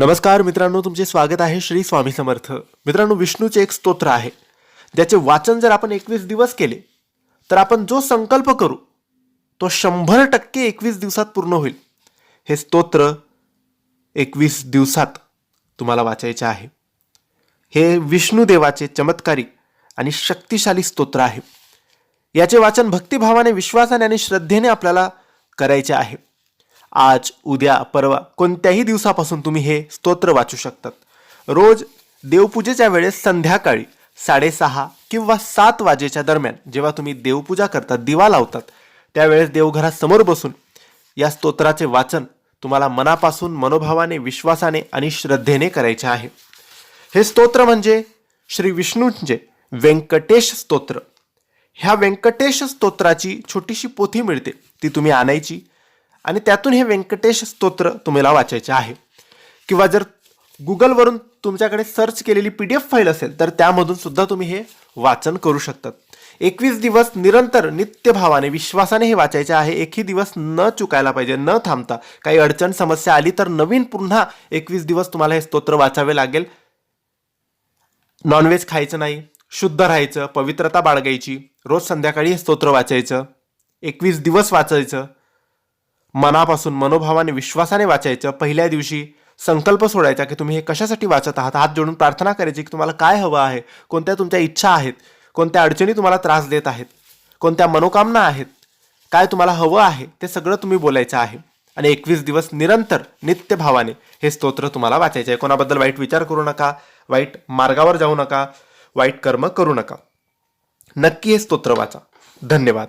नमस्कार मित्रांनो तुमचे स्वागत आहे श्री स्वामी समर्थ. मित्रांनो विष्णूचे एक स्तोत्र आहे. ज्याचे वाचन जर आपण एकवीस दिवस केले तर आपण जो संकल्प करू तो शंभर टक्के एकवीस दिवसात पूर्ण होईल. हे स्तोत्र एकवीस दिवसात तुम्हाला वाचायचे आहे. हे विष्णुदेवाचे चमत्कारी आणि शक्तिशाली स्तोत्र आहे. याचे वाचन भक्तिभावाने विश्वासाने आणि श्रद्धेने आपल्याला करायचे आहे. आज उद्या परवा कोणत्याही दिवसापासून तुम्ही हे स्तोत्र वाचू शकतात. रोज देवपूजेच्या वेळेस संध्याकाळी साडेसहा किंवा सात वाजेच्या दरम्यान जेव्हा तुम्ही देवपूजा करतात दिवा लावतात त्यावेळेस देवघरासमोर बसून या स्तोत्राचे वाचन तुम्हाला मनापासून मनोभावाने विश्वासाने आणि श्रद्धेने करायचे आहे. हे स्तोत्र म्हणजे श्री विष्णूंचे व्यंकटेश स्तोत्र. ह्या व्यंकटेश स्तोत्राची छोटीशी पोथी मिळते. ती तुम्ही आणायची आणि त्यातून हे व्यंकटेश स्तोत्र तुम्हाला वाचायचे आहे. किंवा जर गुगलवरून तुमच्याकडे सर्च केलेली पी डी एफ फाईल असेल तर त्यामधून सुद्धा तुम्ही हे वाचन करू शकतात. एकवीस दिवस निरंतर नित्यभावाने विश्वासाने हे वाचायचे आहे. एकही दिवस न चुकायला पाहिजे न थांबता. काही अडचण समस्या आली तर नवीन पुन्हा एकवीस दिवस तुम्हाला हे स्तोत्र वाचावे लागेल. नॉनव्हेज खायचं नाही शुद्ध राहायचं पवित्रता बाळगायची रोज संध्याकाळी हे स्तोत्र वाचायचं एकवीस दिवस वाचायचं मनापासून मनोभावाने विश्वासाने वाचायचं पहिल्या दिवशी. संकल्प सोडायचा की तुम्ही हे कशासाठी वाचत आहात? हात जोडून प्रार्थना करायची की तुम्हाला काय हवं आहे? कोणत्या तुमच्या इच्छा आहेत? कोणत्या अडचणी तुम्हाला त्रास देत आहेत? कोणत्या मनोकामना आहेत? काय तुम्हाला हवं आहे? ते सगळं तुम्ही बोलायचं आहे. आणि एकवीस दिवस निरंतर नित्यभावाने हे स्तोत्र तुम्हाला वाचायचे आहे. कोणाबद्दल वाईट विचार करू नका. वाईट मार्गावर जाऊ नका. वाईट कर्म करू नका. नक्की हे स्तोत्र वाचा. धन्यवाद.